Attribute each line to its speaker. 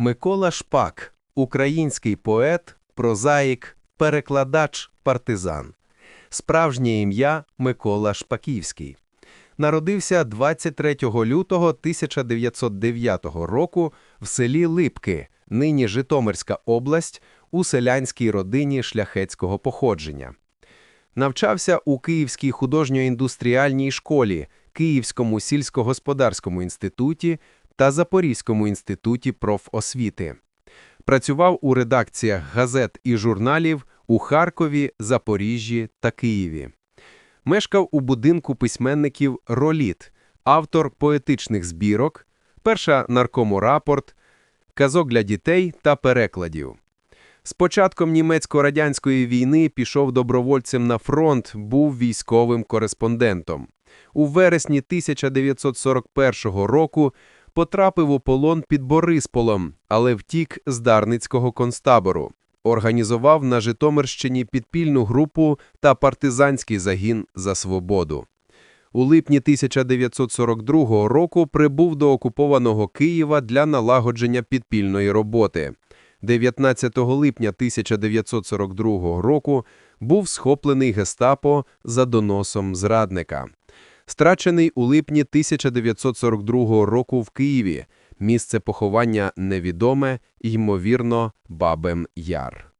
Speaker 1: Микола Шпак український поет, прозаїк, перекладач, партизан. Справжнє ім'я Микола Шпаківський. Народився 23 лютого 1909 року в селі Липки, нині Житомирська область, у селянській родині шляхетського походження. Навчався у Київській художньо-індустріальній школі, Київському сільськогосподарському інституті та Запорізькому інституті профосвіти. Працював у редакціях газет і журналів у Харкові, Запоріжжі та Києві. Мешкав у будинку письменників «Роліт», автор поетичних збірок, перша наркому рапорт, казок для дітей та перекладів. З початком німецько-радянської війни пішов добровольцем на фронт, був військовим кореспондентом. У вересні 1941 року потрапив у полон під Борисполом, але втік з Дарницького концтабору. Організував на Житомирщині підпільну групу та партизанський загін за свободу. У липні 1942 року прибув до окупованого Києва для налагодження підпільної роботи. 19 липня 1942 року був схоплений гестапо за доносом зрадника. Страчений у липні 1942 року в Києві. Місце поховання невідоме, ймовірно, Бабем Яр.